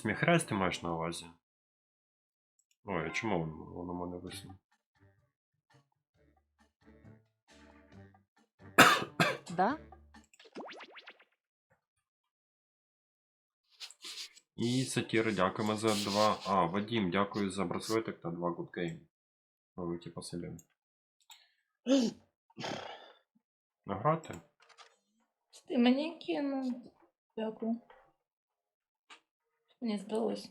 Сміхрець ти маєш на увазі? Ой, а чому воно мене висне? Да? І сатіри, дякуємо за два. А, Вадім, дякую за браслетик та два good game. Великі посилі. Награти? Ти мені кинув. Дякую. Мені здалось.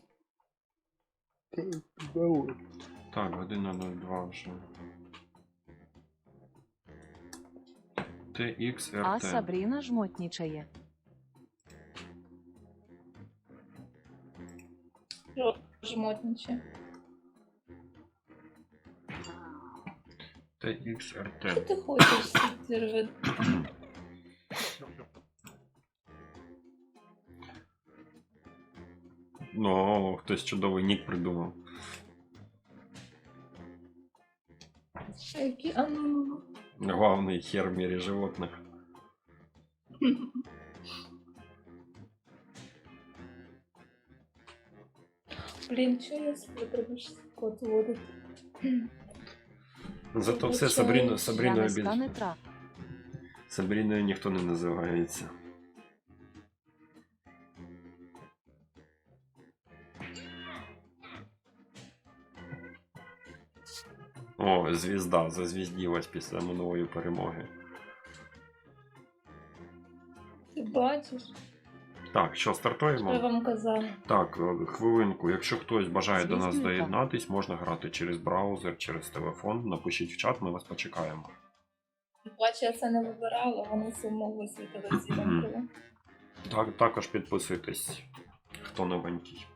Так, година 02 вже. А TXRT. Сабріна жмотнічає. Що жмотниче. Що TXRT. ти хочеш сервер? хтось чудовий нік придумав. Які? А ну, ну, ну. Главний хер в мірі животних. Блін, чого я сплю, треба ж кот водити. Зато все Вибачаю. Сабріну, Я Сабріною не стане більше. трап. Сабріною ніхто не називається. Звізда, зазвізділась після минулої перемоги. Ти бачиш? Так, що Що я вам казала? Так, е, хвилинку. Якщо хтось бажає до нас доєднатись, можна грати через браузер, через телефон. Напишіть в чат, ми вас почекаємо. Бачу, я це не вибирала, воно само висвітило зіленькою. Так, також підписуйтесь, хто новенький.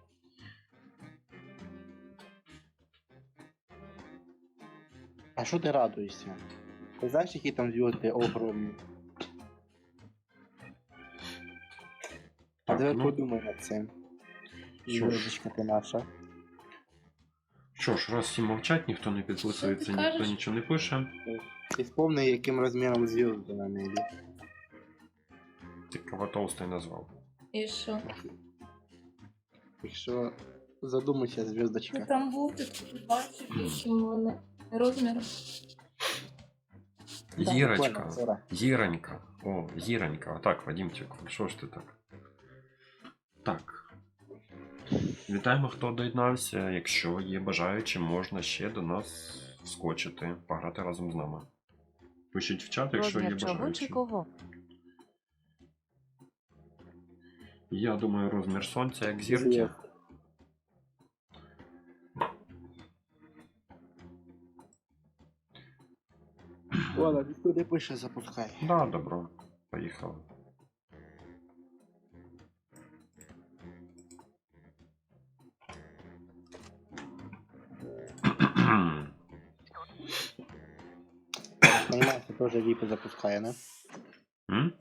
А що ти радуєшся? Ти знаєш, які там зв'язки огромні? А давай ну. подумай над цим. Що ж. Ти наша. Що ж, раз всі мовчать, ніхто не підписується, Що ніхто кажеш? нічого не пише. Ти вспомни, яким розміром зв'язки на небі. Ти кого толстий назвав. І що? Якщо задумайся, Ну зв'язочка. там був ти бачиш, чим вони розмір. Зірочка. Зіронька. О, зіронька. Так, Вадімчик, що ж ти так? Так. Вітаємо, хто доєднався. Якщо є бажаючі, можна ще до нас вскочити, пограти разом з нами. Пишіть в чат, якщо є бажаючі. кого? Я думаю, розмір сонця як зірки. Ладно, ніхто не пише, запускай. Да, добро. Поїхали. Понимаєш, це теж VIP запускає, не? М?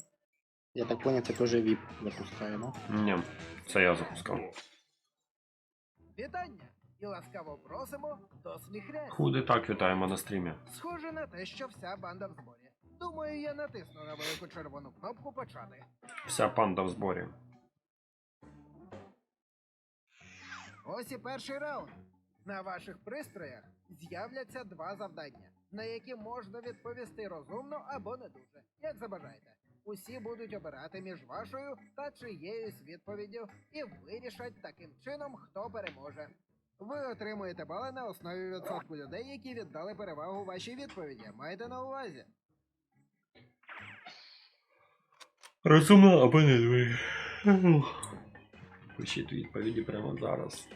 Я так понял, це теж VIP запускає, не? Ні, це я запускав. Вітання! І ласкаво просимо до сміхря. Худи так вітаємо на стрімі. Схоже на те, що вся банда в зборі. Думаю, я натисну на велику червону кнопку почати. Вся панда в зборі. Ось і перший раунд. На ваших пристроях з'являться два завдання, на які можна відповісти розумно або не дуже, як забажаєте. Усі будуть обирати між вашою та чиєюсь відповіддю і вирішать таким чином, хто переможе. Ви отримуєте бали на основі відсотку людей, які віддали перевагу вашій відповіді. Майте на увазі. Розумно або не ви. Пишіть відповіді прямо зараз.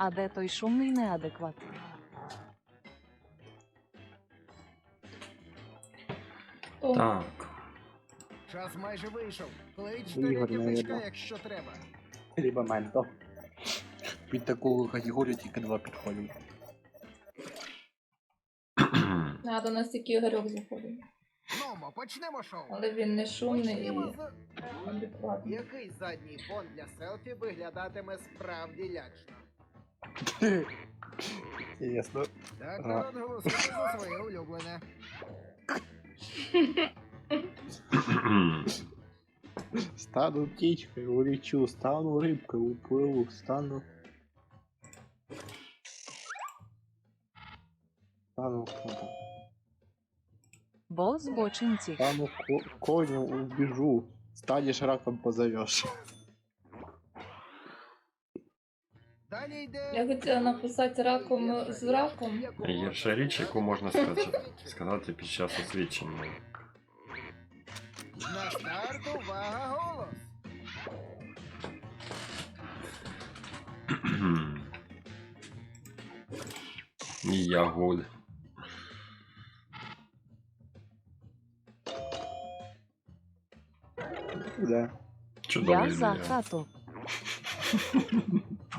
А де той шумний неадекват? О, Так. Час майже вийшов. Клич Ігор, наверно. якщо треба. Либо менто. Під таку категорію тільки два підходять. а до нас тільки Ігорьок заходить. Ну, почнемо шоу. Але він не шумний і з... адекватний. Який задній фон для селфі виглядатиме справді лячно? Ясно. Так, народ голосує за своє улюблене. Стану птичкою, улечу, стану рибкою, уплыву, стану... Стану? Бо збочинці. стану ко- конем, убежу. Станешь раком, позовешь. Я хотіла написати раком з раком. Гірша річ, яку можна сказати, сказати під час освідчення. На старт, увага, голос! І я голь. Да. Чудовий Я за хату.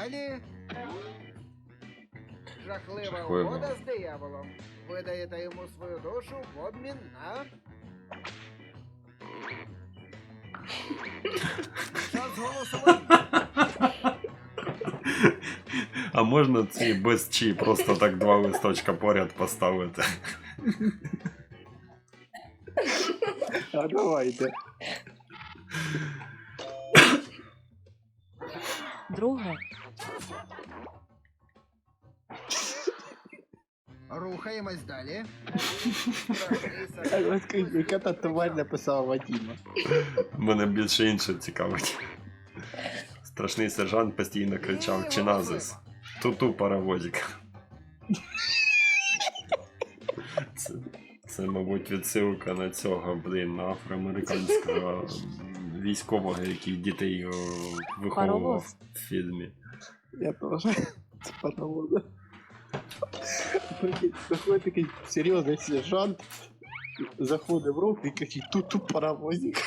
Далі... Жахлива Жахливо. угода з дияволом. Ви даєте йому свою душу в обмін на... Час голосування. А можна ці без чи просто так два листочка поряд поставити? А давайте. Друге. Рухаємось далі. А вот скажи, яка та тварь написала Вадима? Мене більше інше цікавить. Страшний сержант постійно кричав Чиназис. Туту паровозик. Це, це, мабуть, відсилка на цього, блін, на афроамериканського військового, який дітей виховував Паровоз. в фільмі. Я тоже. Це паровоза. Заходить такий серйозний сержант, заходить в руку і кричить тут тут паровозик.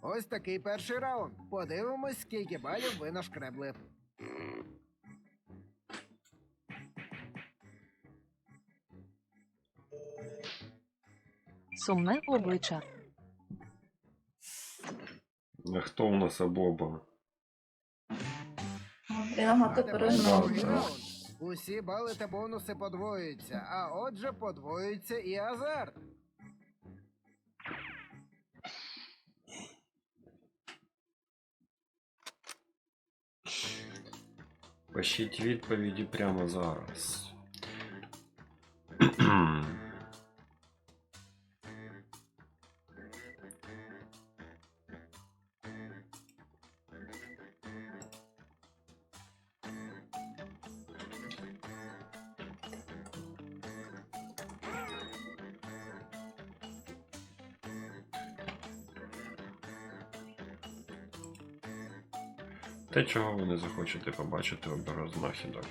Ось такий перший раунд. Подивимось, скільки балів ви нашкребли. Сумне обличчя. А хто у нас обоба? Перегнав. Усі бали та бонуси подвоюються, а отже подвоюється і азарт. Пишіть відповіді прямо зараз. Те, чого ви не захочете побачити оберу знахідок.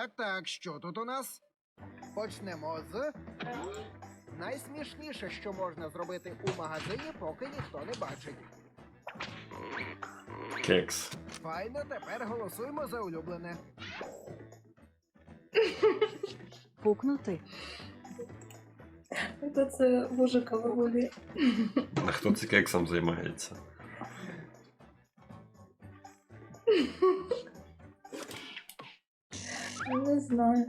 Так, так, що тут у нас? Почнемо з. Найсмішніше, що можна зробити у магазині, поки ніхто не бачить. Кекс. Файно, тепер голосуємо за улюблене. Пукнути. То це вужика вигулює. А хто це кексом займається? Не знаю.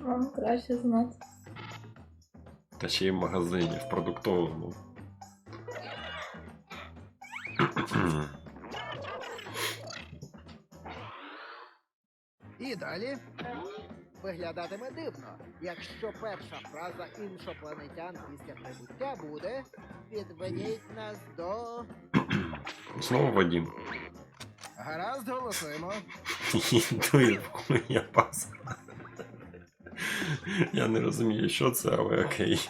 Вам краще знати. Та ще й в магазині, в продуктовому. І далі виглядатиме дивно, якщо перша фраза іншопланетян після прибуття буде Відведіть нас до. Знову Вадим. Гаразд, голосуємо. Дує хуя пас. Я не розумію, що це, але окей.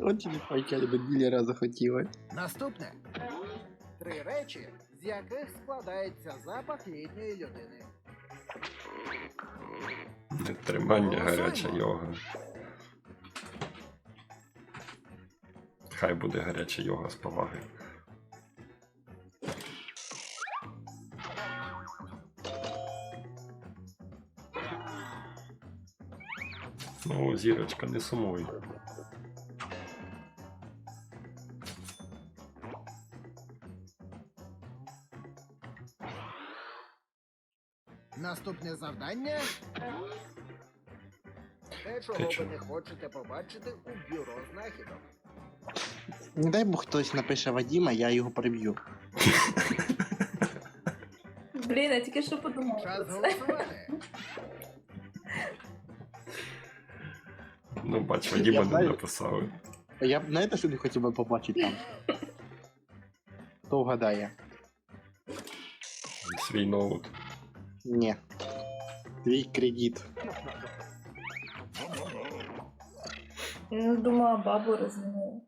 Очень пойчали би ділера захотіли. Наступне три речі, з яких складається запах літньої людини. Тримання гаряча йога. Хай буде гаряча йога з поваги. Ну, зірочка, не сумуй. Наступне завдання. Те, чого ви чого? не хочете побачити у бюро знахідок. Не дай Бог хтось напише Вадіма, я його приб'ю. Блін, я тільки що подумала про Час це. голосувати. Ну, бач, Я Вадіма не знаю. написали. Я б знаєте, що не хотів би побачити там? Хто вгадає? Свій ноут. Ні. Твій кредит. Я не думала, бабу розмінує.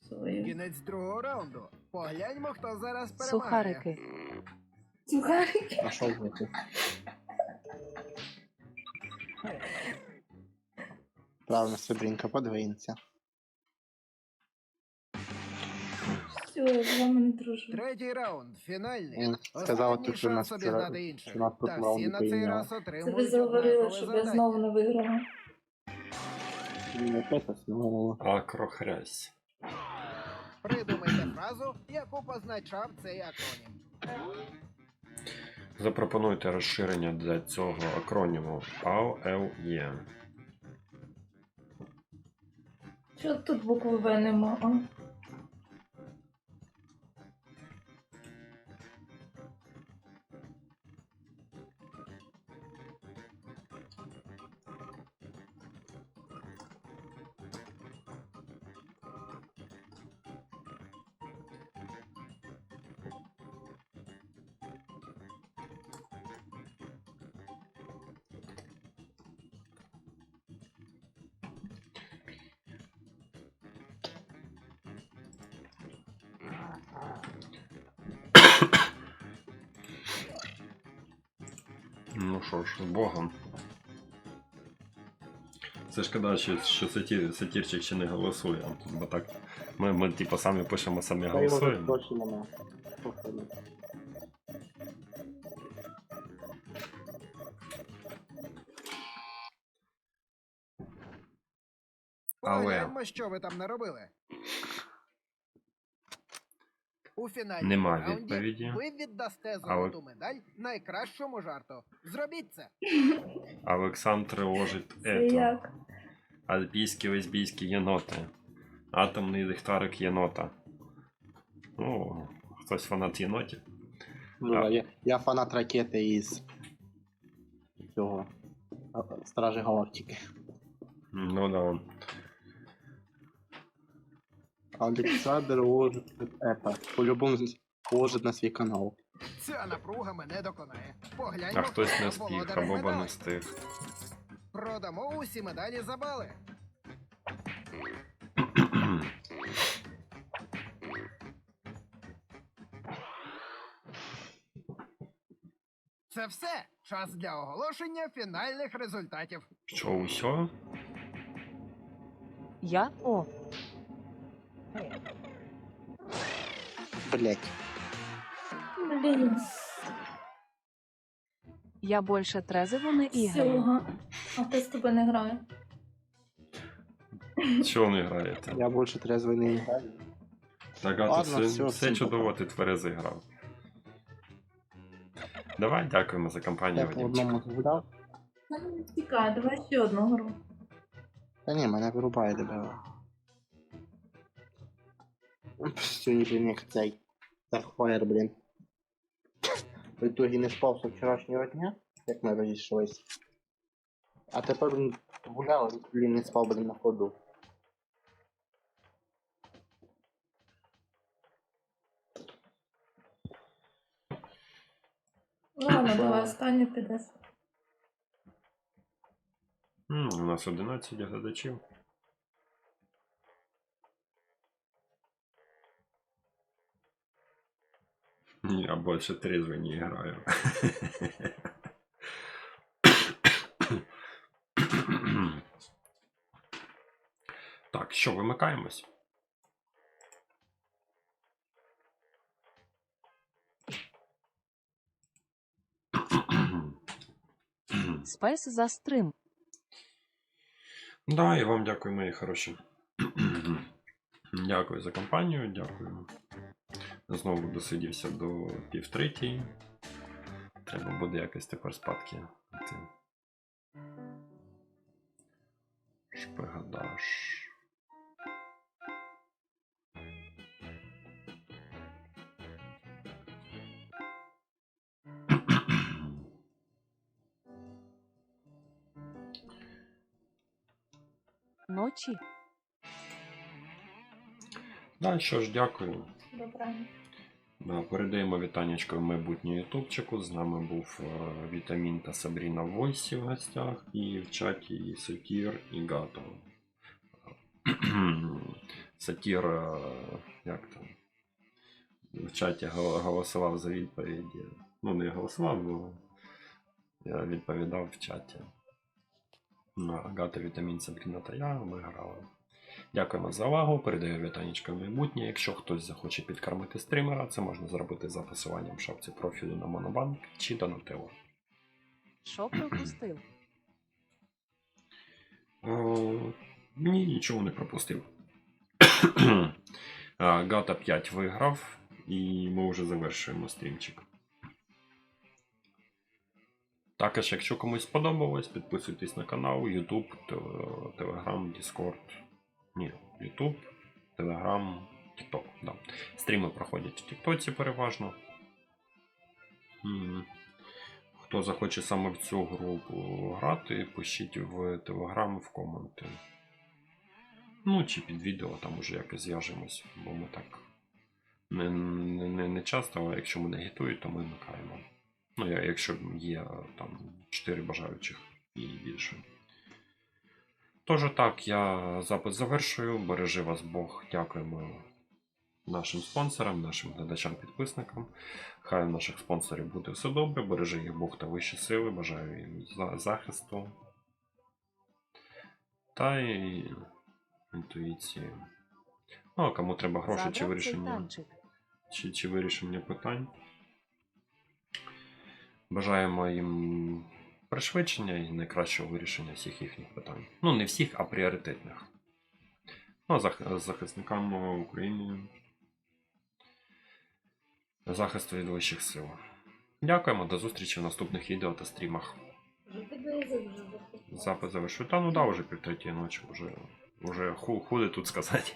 Свою. Кінець другого раунду. Погляньмо, хто зараз перемагає. Сухарики. Сухарики. А що знати? Правильно, Сабрінка, подвинься. Все, з вами не дружу. Третій раунд, фінальний. Він сказав, Останній що нас вчора- що нас Та проти раунду всі на цей прийняли. раз Це отримують ви заговорили, однакове щоб я завдання. знову не виграла. Не. Акрохрясь. Придумайте фразу, яку позначав цей акронім. Запропонуйте розширення для цього акроніму ALE. Чого тут букви В нема? а? Ну що ж, з Богом. Це шкода, що, що сатір, сатірчик ще не голосує. Бо так. Ми, ми типу, самі пишемо, самі голосуємо. Точно нема. Походу. Але- Погляньмо, що ви там наробили. У фінальному Нема раунді відповіді. ви віддасте Але- золоту медаль найкращому жарту. Зробіть це. Олександр Це ето. як? Альпійські лесбійські єноти. Атомний ліхтарик єнота. Ну, хтось фанат єнотів. Ну, А. я, я фанат ракети із цього Стражі Галактики. Ну да. Олександр ложить это. По-любому з- на свій канал. Ця напруга мене доконає. Погляньмо, А хтось хто не спів, володар або б не встиг. Продамо усі медалі за бали. Це все. Час для оголошення фінальних результатів. Що, усьо? Я О. Блять. Блін. Я більше трезиво не іграю. Всього. А хто з тебе не грає? Чого не граєте? Я больше трезвый не играю. Так, Ладно, все, всё, все всім чудово, ти тверезий грав. Давай, дякуємо за компанію, Я по Вадимчик. одному. Мене не цікаво, давай ще одну гру. Та ні, мене вирубає тебе. Сьогодні, блін, як цей. Старфайр, блін. В итоге не спав з вчорашнього дня, як ми розійшлись. А тепер, блін, гуляв, і, блін, не спав, блін, на ходу. Ладно, давай останню підеш. М, У нас 11 глядачів. Я більше трезвий не граю. Так, що, вимикаємось? Спайс за стрим. Да, і вам дякую, мої хороші. дякую за компанію, дякую. Знову досидівся до півтретій. Треба буде якось тепер спадки. Шпигадаш. Ночі. Да, що ж, дякую. Добре. Передаємо вітанечко в майбутнє ютубчику. З нами був е, Вітамін та Сабріна Войсі в гостях, і в чаті і Сатір і Гато. Сатір, е, як там? В чаті голосував за відповіді. Ну, не голосував, бо я відповідав в чаті. Ну, а Гато, Вітамін, Сабріна та я ми грали. Дякуємо за увагу. Передаю вітанечко в майбутнє. Якщо хтось захоче підкормити стрімера, це можна зробити за посиланням в шапці профілю на Монобанк чи Донателло. Що пропустив? О, Ні, нічого не пропустив. Гата 5 виграв, і ми вже завершуємо стрімчик. Також, якщо комусь сподобалось, підписуйтесь на канал, YouTube, Telegram, Discord. Ні, YouTube, Telegram, TikTok. Да. Стріми проходять в TikTok переважно. Хто захоче саме в цю групу грати, пишіть в Telegram в коменти. Ну, чи під відео там уже якось зв'яжемось, бо ми так не, не, не, часто, але якщо мене агітують, то ми вмикаємо. Ну, якщо є там 4 бажаючих і більше. Тож так, я запис завершую. Бережи вас Бог. Дякуємо нашим спонсорам, нашим глядачам-підписникам. Хай у наших спонсорів буде все добре. Бережи їх Бог та вищі сили. Бажаю їм захисту. Та й інтуїції. Ну, а кому треба гроші чи вирішення, чи, чи вирішення питань. Бажаємо їм пришвидшення і найкращого вирішення всіх їхніх питань. Ну, не всіх, а пріоритетних. Ну, а зах- захисникам України. Захисту від вищих сил. Дякуємо, до зустрічі в наступних відео та стрімах. Запис завершую. Та ну да, вже півтретій ночі, вже, вже ху, худи тут сказати.